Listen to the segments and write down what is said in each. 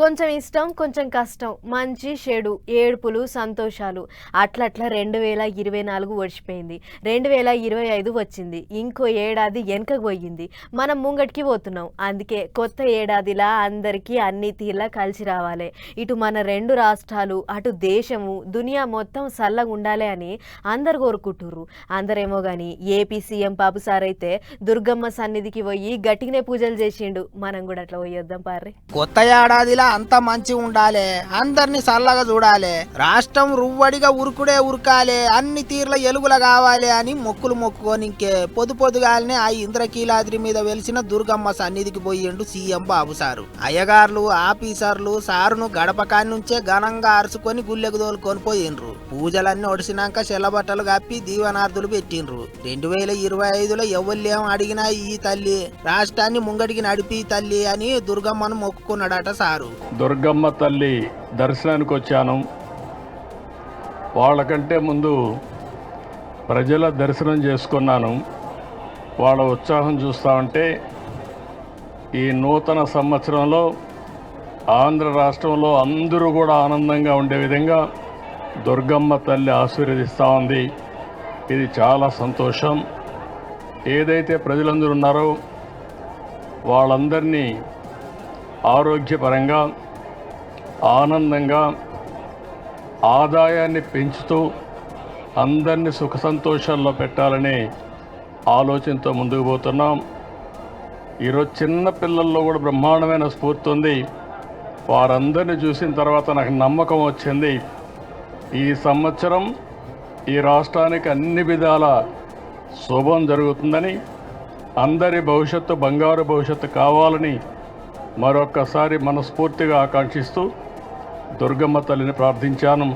కొంచెం ఇష్టం కొంచెం కష్టం. మంచి చెడు ఏడుపులు సంతోషాలు. అట్లట్లా రెండు వేల ఇరవై నాలుగు వచ్చిపోయింది రెండు వేల ఇరవై ఐదు వచ్చింది. ఇంకో ఏడాది వెనకకు పోయింది. మనం ముంగటికి పోతున్నాం. అందుకే కొత్త ఏడాదిలా అందరికీ అన్ని తీర్లా కలిసి రావాలి. ఇటు మన రెండు రాష్ట్రాలు అటు దేశము దునియా మొత్తం చల్లగా ఉండాలి అని అందరు కోరుకుంటుర్రు. అందరేమో కానీ ఏపీ సీఎం బాబు సార్ అయితే దుర్గమ్మ సన్నిధికి పోయి గట్టిగానే పూజలు చేసిండు. మనం కూడా అట్లా పోయొద్దాం పార్రి. కొత్త ఏడాదిలా అంత మంచి ఉండాలి. అందరిని చల్లగా చూడాలి. రాష్ట్రం రువ్వడిగా ఉరుకుడే ఉరకాలి. అన్ని తీర్ల ఎలుగుల కావాలి అని మొక్కులు మొక్కుకొని ఇంకే పొదు పొదుగాలనే ఆ ఇంద్రకీలాద్రి మీద వెలిసిన దుర్గమ్మ సన్నిధికి పోయిండు సీఎం బాబు సారు. అయ్యగారులు ఆఫీసర్లు సారును గడపకాని నుంచే ఘనంగా అరుచుకొని గుళ్ళెకు తోలుకొని పోయిండ్రు పూజలన్నీ ఒడిసినాక చెల్లబట్టలు కప్పి దీవనార్థులు పెట్టిండ్రు. రెండు వేల ఇరవై ఐదులో ఎవళ్ళేం అడిగినా ఈ తల్లి రాష్ట్రాన్ని ముంగడికి నడిపి తల్లి అని దుర్గమ్మను మొక్కుకున్నాడట సారు. దుర్గమ్మ తల్లి దర్శనానికి వచ్చాను వాళ్ళకంటే ముందు ప్రజల దర్శనం చేసుకున్నాను. వాళ్ళ ఉత్సాహం చూస్తామంటే ఈ నూతన సంవత్సరంలో ఆంధ్ర రాష్ట్రంలో అందరూ కూడా ఆనందంగా ఉండే విధంగా దుర్గమ్మ తల్లి ఆశీర్వదిస్తూ ఉంది ఇది చాలా సంతోషం. ఏదైతే ప్రజలందరూ ఉన్నారో వాళ్ళందరినీ ఆరోగ్యపరంగా ఆనందంగా ఆదాయాన్ని పెంచుతూ అందరినీ సుఖ సంతోషాల్లో పెట్టాలనే ఆలోచనతో ముందుకు పోతున్నాం. ఈరోజు చిన్న పిల్లల్లో కూడా బ్రహ్మాండమైన స్ఫూర్తి ఉంది. వారందరిని చూసిన తర్వాత నాకు నమ్మకం వచ్చింది. ఈ సంవత్సరం ఈ రాష్ట్రానికి అన్ని విధాల శుభం జరుగుతుందని అందరి భవిష్యత్తు బంగారు భవిష్యత్తు కావాలని మరొక్కసారి మనస్ఫూర్తిగా ఆకాంక్షిస్తూ దుర్గమ్మ తల్లిని ప్రార్థించాను.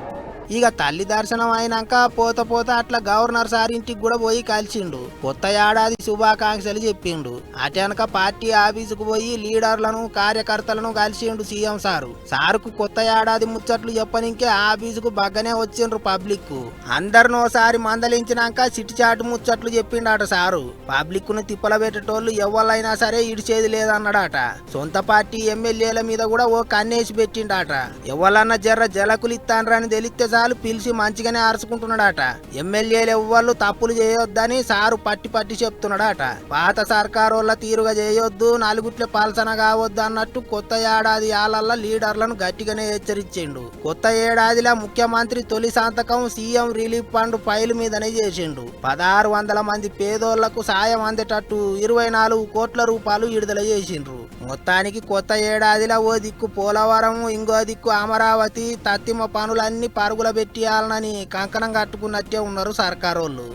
ఇక తల్లి దర్శనం అయినాక పోత పోత అట్లా గవర్నర్ సార్ ఇంటికి కూడా పోయి కలిసిండు. కొత్త ఏడాది శుభాకాంక్షలు చెప్పిండు. అటెనక పార్టీ ఆఫీసుకు పోయి లీడర్లను కార్యకర్తలను కలిసిండు సీఎం సారు. సారుకు కొత్త ఏడాది ముచ్చట్లు చెప్పనికే ఆఫీసుకు బగ్గనే వచ్చిండ్రు పబ్లిక్. అందరిని ఓసారి మందలించినాక చిటిచాటు ముచ్చట్లు చెప్పిండట సారు. పబ్లిక్ను తిప్పల పెట్టేటోళ్ళు ఎవరైనా సరే ఇడిచేది లేదన్నాడట. సొంత పార్టీ ఎమ్మెల్యేల మీద కూడా ఓ కన్నేసి పెట్టిండట. ఎవరన్నా జర్ర జలకులు ఇస్తాన్రని తెలిస్తే చాలు పిలిచి మంచిగానే అరుచుకుంటున్నాడట. ఎమ్మెల్యేలు ఎవ్వళ్ళు తప్పులు చేయొద్దని సారు పట్టి పట్టి చెప్తున్నాడట. పాత సర్కారోళ్ళ తీరుగా చేయొద్దు నలుగుట్ల పాల్సన కావద్దు అన్నట్టు కొత్త ఏడాది ఆలల్ల లీడర్లను గట్టిగానే హెచ్చరించిండు. కొత్త ఏడాదిలా ముఖ్యమంత్రి తొలి సంతకం సీఎం రిలీఫ్ ఫండ్ ఫైల్ మీదనే చేసిండు. పదహారు వందల మంది పేదోళ్ళకు సాయం అందేటట్టు ఇరవై నాలుగు కోట్ల రూపాయలు విడుదల చేసిండ్రు. మొత్తానికి కొత్త ఏడాదిలో ఓ దిక్కు పోలవరం ఇంకో దిక్కు అమరావతి తత్తిమ పనులన్నీ పరుగుల పెట్టియాలనని కంకణం కట్టుకున్నట్టే ఉన్నారు సర్కారోళ్ళు.